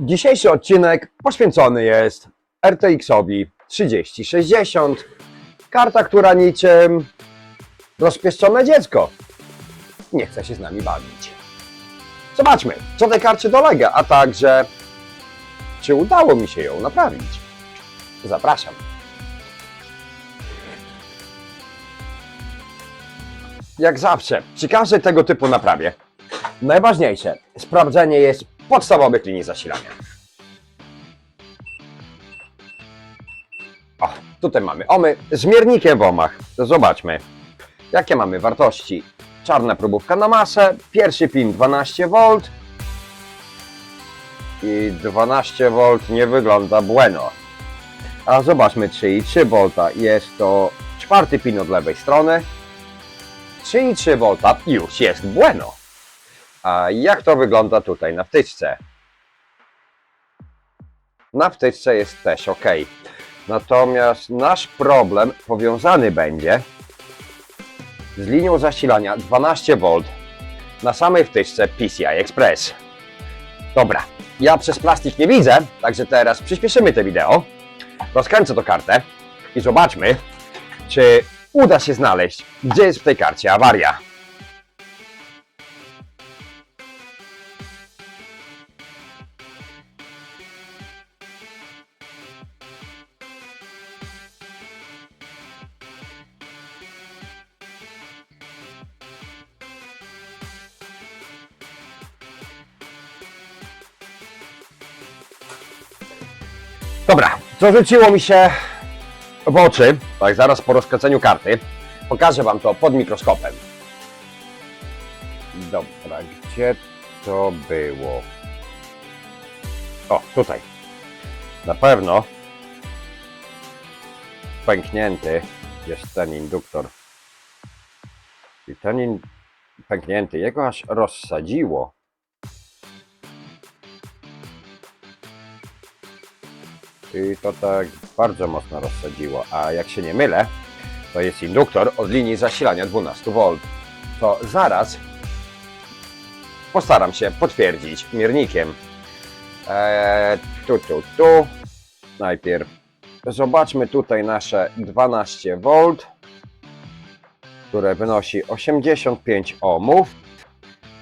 Dzisiejszy odcinek poświęcony jest RTX-owi 3060. Karta, która niczym rozpieszczone dziecko nie chce się z nami bawić. Zobaczmy, co tej karcie dolega, a także czy udało mi się ją naprawić. Zapraszam. Jak zawsze, przy każdej tego typu naprawie, najważniejsze sprawdzenie jest podstawowych linii zasilania. O, tutaj mamy omy z miernikiem w omach. Zobaczmy, jakie mamy wartości. Czarna próbówka na masę, pierwszy pin 12V i 12V nie wygląda bueno. A zobaczmy 3,3V, jest to czwarty pin od lewej strony. 3,3V już jest bueno. A jak to wygląda tutaj na wtyczce? Na wtyczce jest też ok. Natomiast nasz problem powiązany będzie z linią zasilania 12V na samej wtyczce PCI Express. Dobra, ja przez plastik nie widzę, także teraz przyspieszymy te wideo. Rozkręcę to kartę i zobaczmy, czy uda się znaleźć, gdzie jest w tej karcie awaria. Co rzuciło mi się w oczy, tak zaraz po rozkręceniu karty, pokażę Wam to pod mikroskopem. Dobra, gdzie to było? O, tutaj. Na pewno pęknięty jest ten induktor. I ten in... pęknięty, jego aż rozsadziło. I to tak bardzo mocno rozsadziło. A jak się nie mylę, to jest induktor od linii zasilania 12V. To zaraz postaram się potwierdzić miernikiem. Eee, tu, tu, tu. Najpierw zobaczmy tutaj nasze 12V, które wynosi 85 ohmów.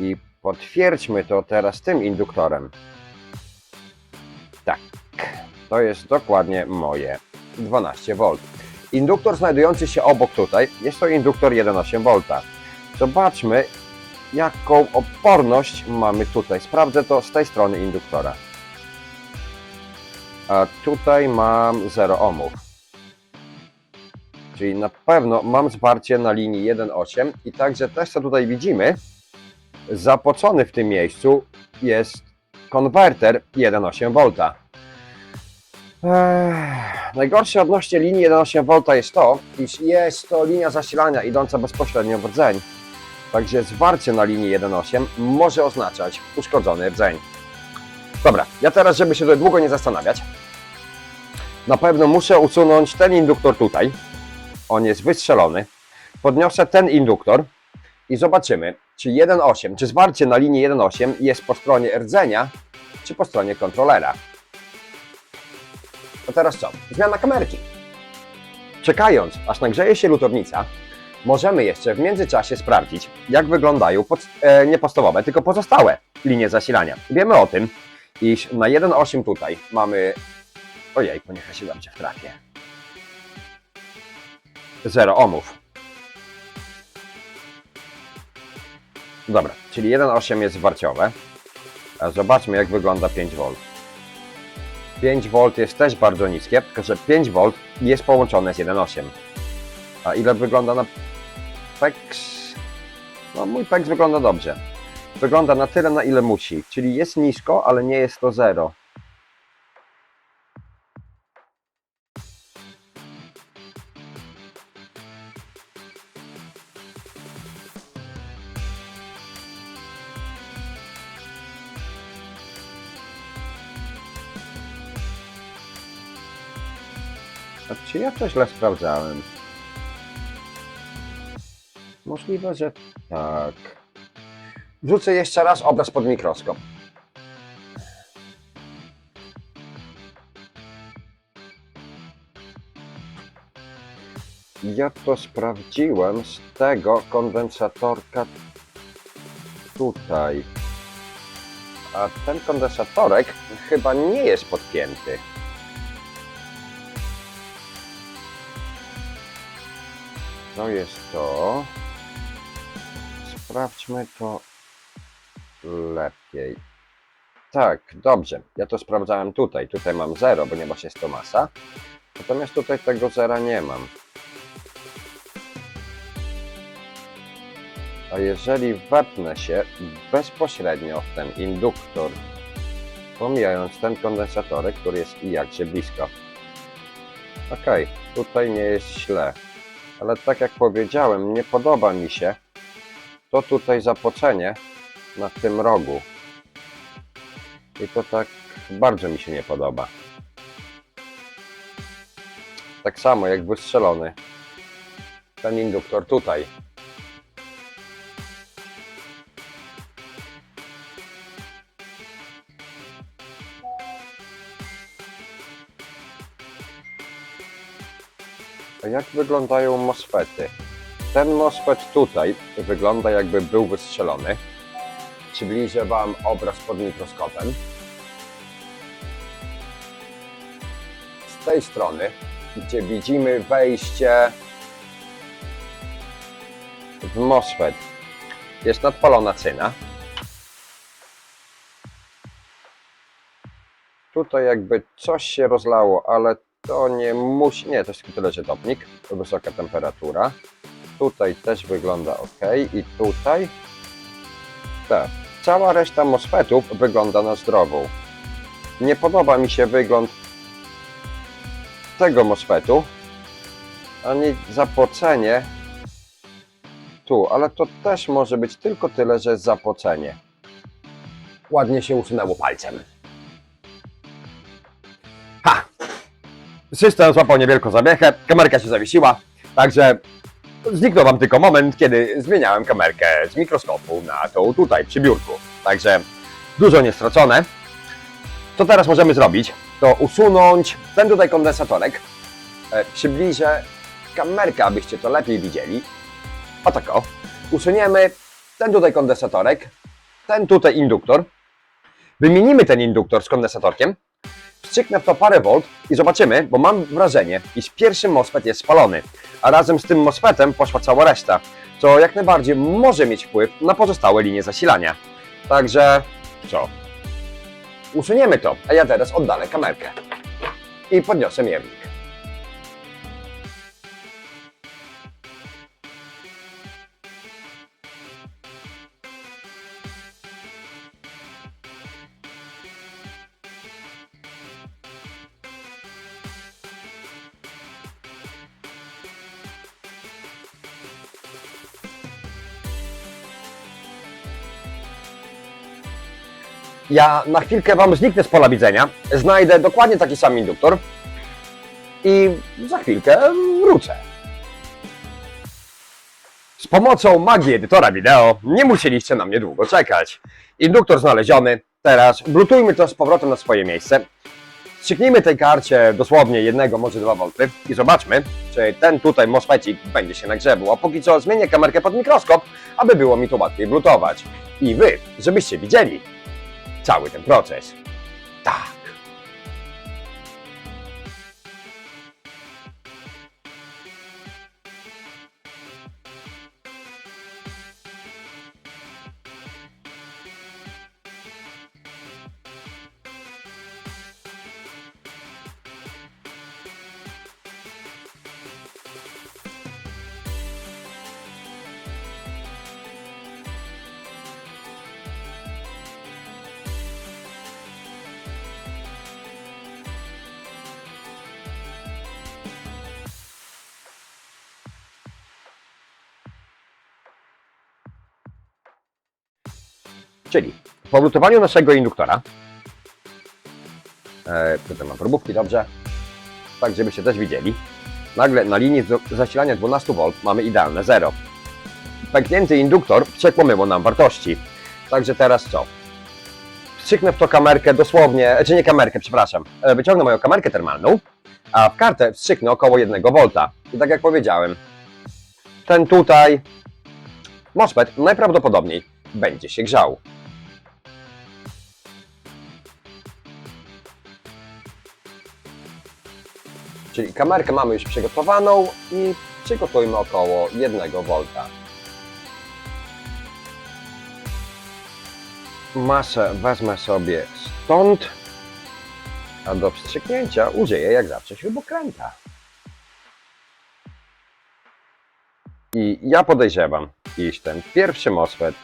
I potwierdźmy to teraz tym induktorem. To jest dokładnie moje 12V. Induktor znajdujący się obok tutaj jest to induktor 1,8V. Zobaczmy, jaką oporność mamy tutaj. Sprawdzę to z tej strony induktora. A tutaj mam 0 ohmów. Czyli na pewno mam zwarcie na linii 1,8 i także też co tutaj widzimy, zapocony w tym miejscu jest konwerter 1,8V. Najgorsze odnośnie linii 1,8V jest to, iż jest to linia zasilania idąca bezpośrednio w rdzeń. Także zwarcie na linii 1,8 może oznaczać uszkodzony rdzeń. Dobra, ja teraz, żeby się tutaj długo nie zastanawiać, na pewno muszę usunąć ten induktor tutaj. On jest wystrzelony. Podniosę ten induktor i zobaczymy, czy 1,8, czy zwarcie na linii 1,8 jest po stronie rdzenia, czy po stronie kontrolera. To teraz co? Zmiana kamerki. Czekając, aż nagrzeje się lutownica, możemy jeszcze w międzyczasie sprawdzić, jak wyglądają pod, e, nie podstawowe, tylko pozostałe linie zasilania. Wiemy o tym, iż na 1.8 tutaj mamy... Ojej, niechaj się dobrze wtrafię. 0 ohmów. Dobra, czyli 1.8 jest warciowe. Zobaczmy, jak wygląda 5V. 5V jest też bardzo niskie, tylko że 5V jest połączone z 1.8. A ile wygląda na PEX? No mój PEX wygląda dobrze. Wygląda na tyle, na ile musi, czyli jest nisko, ale nie jest to zero. Czy ja to źle sprawdzałem? Możliwe, że tak. Wrzucę jeszcze raz obraz pod mikroskop. Ja to sprawdziłem z tego kondensatorka tutaj. A ten kondensatorek chyba nie jest podpięty. To jest to. Sprawdźmy to lepiej. Tak, dobrze. Ja to sprawdzałem tutaj. Tutaj mam 0, ponieważ jest to masa. Natomiast tutaj tego zera nie mam. A jeżeli wepnę się bezpośrednio w ten induktor, pomijając ten kondensatorek, który jest i jakże blisko. Okej, tutaj nie jest źle. Ale tak jak powiedziałem, nie podoba mi się to tutaj zapocenie na tym rogu. I to tak bardzo mi się nie podoba. Tak samo jak wystrzelony ten induktor tutaj. Jak wyglądają MOSFETy? Ten MOSFET tutaj wygląda jakby był wystrzelony. Przybliżę Wam obraz pod mikroskopem. Z tej strony, gdzie widzimy wejście w MOSFET, jest nadpalona cyna. Tutaj jakby coś się rozlało, ale to nie musi, nie, to jest tylko topnik, to wysoka temperatura. Tutaj też wygląda ok i tutaj tak. Cała reszta MOSFETów wygląda na zdrową. Nie podoba mi się wygląd tego MOSFETu, ani zapocenie tu, ale to też może być tylko tyle, że zapocenie. Ładnie się usunęło palcem. System złapał niewielką zawiechę, kamerka się zawiesiła, także zniknął Wam tylko moment, kiedy zmieniałem kamerkę z mikroskopu na tą tutaj przy biurku. Także dużo nie stracone. Co teraz możemy zrobić? To usunąć ten tutaj kondensatorek. E, przybliżę kamerkę, abyście to lepiej widzieli. O tak o. Usuniemy ten tutaj kondensatorek, ten tutaj induktor. Wymienimy ten induktor z kondensatorkiem. Wstrzyknę w to parę volt i zobaczymy, bo mam wrażenie, iż pierwszy MOSFET jest spalony, a razem z tym MOSFETem poszła cała reszta, co jak najbardziej może mieć wpływ na pozostałe linie zasilania. Także co? Usuniemy to, a ja teraz oddalę kamerkę i podniosę miernik. Ja na chwilkę Wam zniknę z pola widzenia, znajdę dokładnie taki sam induktor i za chwilkę wrócę. Z pomocą magii edytora wideo nie musieliście na mnie długo czekać. Induktor znaleziony, teraz blutujmy to z powrotem na swoje miejsce. Strzyknijmy tej karcie dosłownie jednego, może dwa V i zobaczmy, czy ten tutaj MOSFETik będzie się nagrzewał. A póki co zmienię kamerkę pod mikroskop, aby było mi to łatwiej blutować. I Wy, żebyście widzieli, cały ten proces. Tak. Czyli po blutowaniu naszego induktora, e, tutaj mam próbówki, dobrze, tak żebyście też widzieli, nagle na linii zasilania 12V mamy idealne zero. Pęknięty induktor przekłamywał nam wartości. Także teraz co? Wstrzyknę w to kamerkę dosłownie, czy nie kamerkę, przepraszam, e, wyciągnę moją kamerkę termalną a w kartę wstrzyknę około 1 V. I tak jak powiedziałem, ten tutaj MOSFET najprawdopodobniej będzie się grzał. Czyli kamerkę mamy już przygotowaną i przygotujmy około 1 V. Masę wezmę sobie stąd, a do wstrzyknięcia użyję jak zawsze śrubokręta. I ja podejrzewam, iż ten pierwszy MOSFET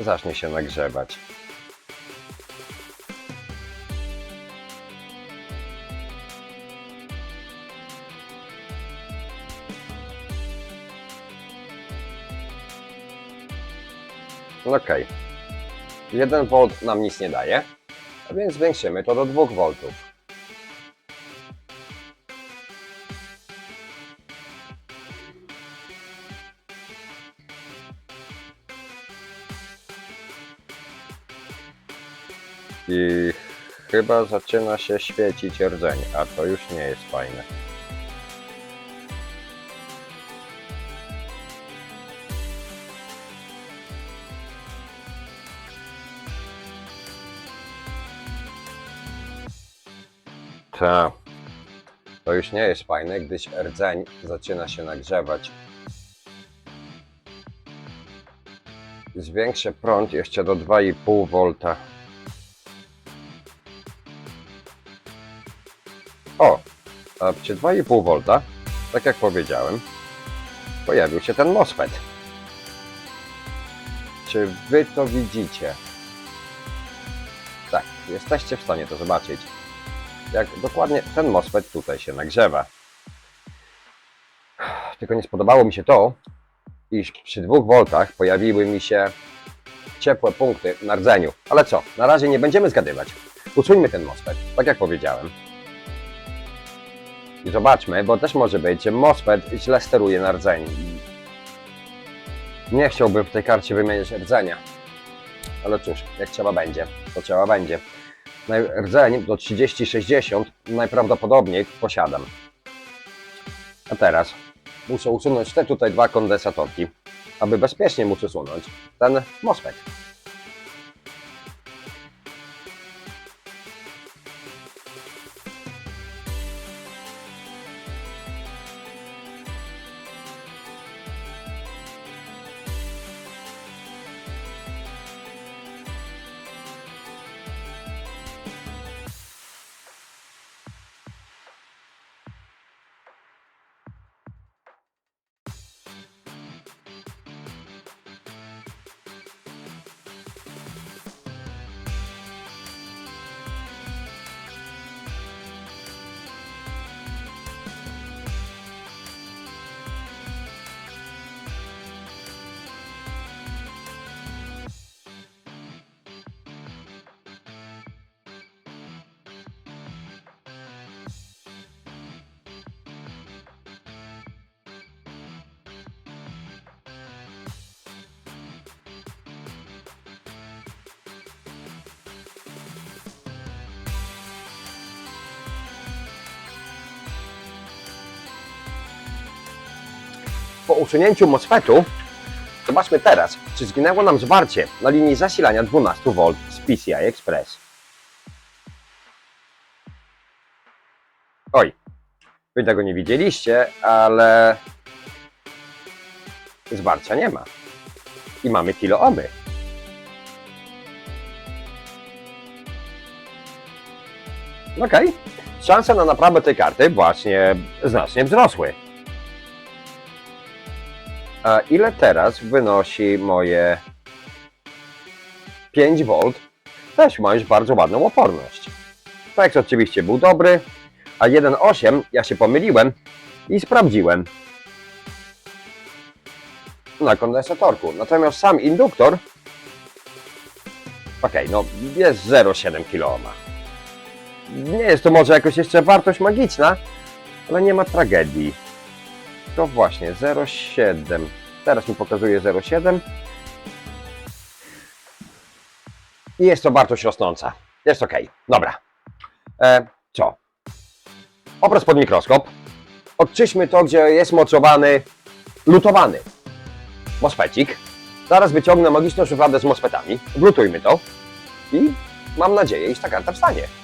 zacznie się nagrzewać. Okej. 1 V nam nic nie daje, a więc zwiększymy to do 2 V. I chyba zaczyna się świecić rdzeń, a to już nie jest fajne. Tak. To już nie jest fajne, gdyż rdzeń zaczyna się nagrzewać. Zwiększę prąd jeszcze do 2,5 V. O, a przy 2,5 V, tak jak powiedziałem, pojawił się ten MOSFET. Czy wy to widzicie? Tak, jesteście w stanie to zobaczyć jak dokładnie ten MOSFET tutaj się nagrzewa. Tylko nie spodobało mi się to, iż przy 2 V pojawiły mi się ciepłe punkty na rdzeniu. Ale co, na razie nie będziemy zgadywać. Usuńmy ten MOSFET, tak jak powiedziałem. I zobaczmy, bo też może być, że MOSFET źle steruje na rdzeń. Nie chciałbym w tej karcie wymieniać rdzenia. Ale cóż, jak trzeba będzie, to trzeba będzie. Rdzeń do 30-60 najprawdopodobniej posiadam. A teraz muszę usunąć te tutaj dwa kondensatorki, aby bezpiecznie móc usunąć ten MOSFET. Po usunięciu MOSFETu zobaczmy teraz, czy zginęło nam zwarcie na linii zasilania 12V z PCI Express. Oj, wy tego nie widzieliście, ale zwarcia nie ma. I mamy kilo oby. Okej, szanse na naprawę tej karty właśnie znacznie wzrosły. A ile teraz wynosi moje 5V? Też ma już bardzo ładną oporność. Tekst oczywiście był dobry, a 1.8 ja się pomyliłem i sprawdziłem na kondensatorku. Natomiast sam induktor ok, no jest 0,7 kΩ. Nie jest to może jakoś jeszcze wartość magiczna, ale nie ma tragedii. To właśnie 0,7. Teraz mi pokazuje 0,7. I jest to wartość rosnąca. Jest ok. Dobra. E, co? Obraz pod mikroskop. Odczyśmy to, gdzie jest mocowany, lutowany mosfecik. Zaraz wyciągnę magiczną szufladę z mosfetami. Wlutujmy to i mam nadzieję, iż ta karta wstanie.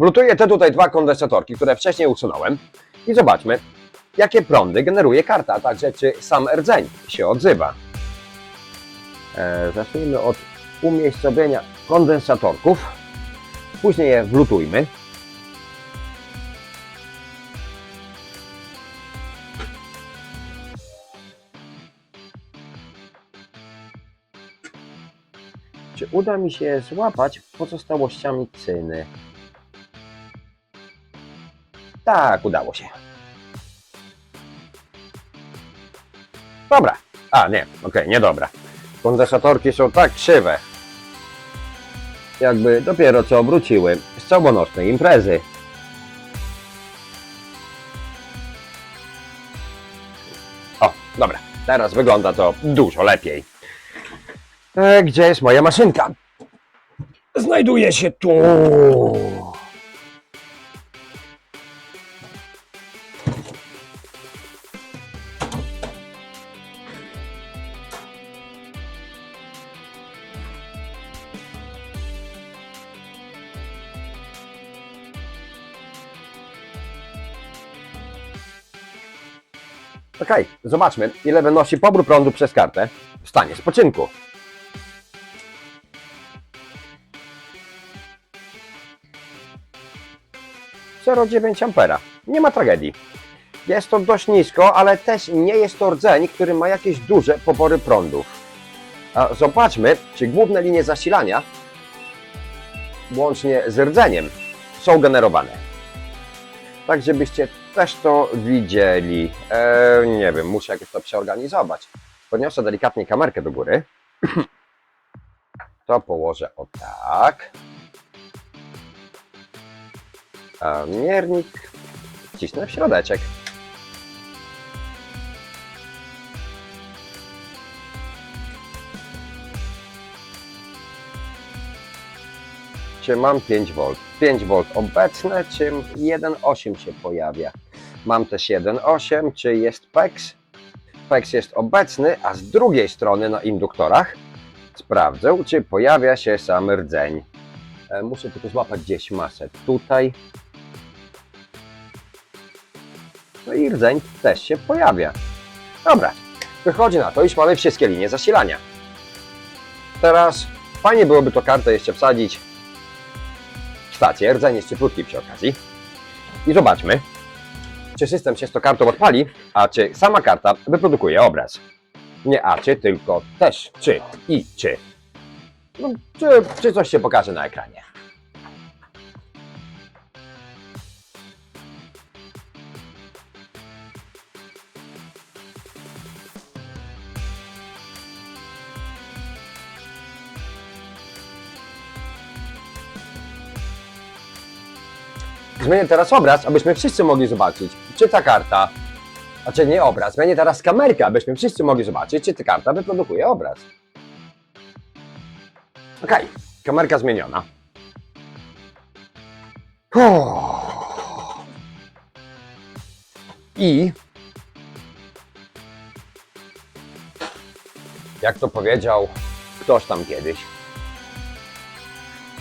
Wlutuję te tutaj dwa kondensatorki, które wcześniej usunąłem i zobaczmy, jakie prądy generuje karta, a także czy sam rdzeń się odzywa. E, zacznijmy od umiejscowienia kondensatorków. Później je wlutujmy. Czy uda mi się złapać pozostałościami cyny? Tak, udało się. Dobra. A, nie, okej, nie dobra. Kondensatorki są tak krzywe. Jakby dopiero co wróciły z całonocznej imprezy. O, dobra. Teraz wygląda to dużo lepiej. E, gdzie jest moja maszynka? Znajduje się tu. Okej, zobaczmy, ile wynosi pobór prądu przez kartę w stanie spoczynku. Ampera. Nie ma tragedii. Jest to dość nisko, ale też nie jest to rdzeń, który ma jakieś duże pobory prądów. A zobaczmy, czy główne linie zasilania, łącznie z rdzeniem, są generowane. Tak, żebyście też to widzieli. E, nie wiem, muszę jakoś to przeorganizować. Podniosę delikatnie kamerkę do góry. To położę o tak. A miernik wcisnę w środeczek. Czy mam 5 V? 5 V obecne, czy 1,8 się pojawia? Mam też 1,8, czy jest PEX? PEX jest obecny, a z drugiej strony na induktorach sprawdzę, czy pojawia się sam rdzeń. E, Muszę tylko złapać gdzieś masę. Tutaj. No i rdzeń też się pojawia. Dobra, wychodzi na to, iż mamy wszystkie linie zasilania. Teraz fajnie byłoby to kartę jeszcze wsadzić w stację. Rdzeń jest cieplutki przy okazji. I zobaczmy, czy system się z tą kartą odpali, a czy sama karta wyprodukuje obraz. Nie a czy, tylko też czy i czy. No, czy, czy coś się pokaże na ekranie. Zmienię teraz obraz, abyśmy wszyscy mogli zobaczyć, czy ta karta, a czy nie obraz. Zmienię teraz kamerkę, abyśmy wszyscy mogli zobaczyć, czy ta karta wyprodukuje obraz. Okej, kamerka zmieniona. I jak to powiedział ktoś tam kiedyś,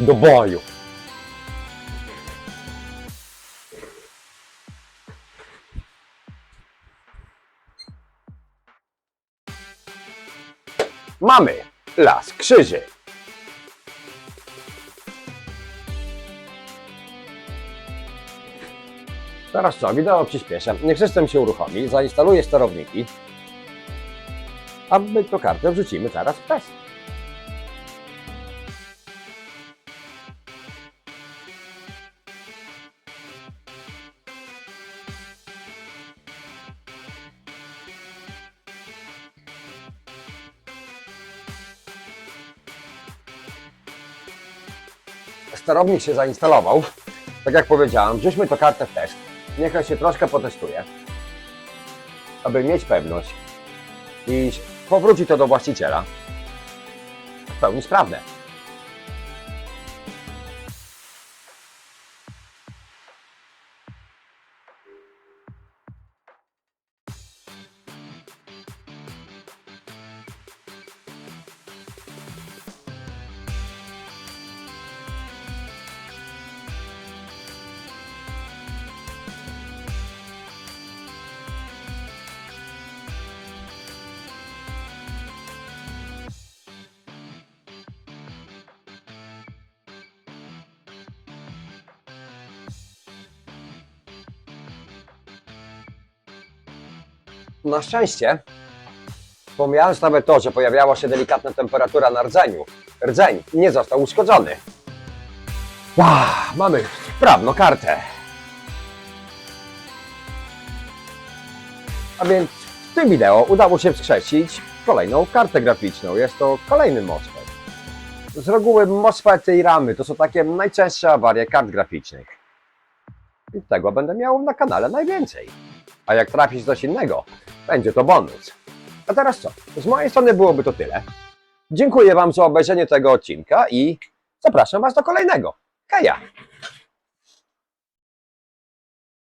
do boju. Mamy las krzyży. Teraz co? Wideo przyspieszę. Niech system się uruchomi, zainstaluję sterowniki, a my tą kartę wrzucimy teraz w test. Sterownik się zainstalował. Tak jak powiedziałem, wrzućmy to kartę w test. Niech się troszkę potestuje, aby mieć pewność, iż powróci to do właściciela w pełni sprawne. Na szczęście, pomijając nawet to, że pojawiała się delikatna temperatura na rdzeniu, rdzeń nie został uszkodzony. Wow, mamy sprawną kartę. A więc w tym wideo udało się wskrzesić kolejną kartę graficzną. Jest to kolejny MOSFET. Z reguły MOSFETy i ramy to są takie najczęstsze awarie kart graficznych. I tego będę miał na kanale najwięcej. A jak trafić coś innego, będzie to bonus. A teraz co? Z mojej strony byłoby to tyle. Dziękuję Wam za obejrzenie tego odcinka i zapraszam Was do kolejnego. Kaja!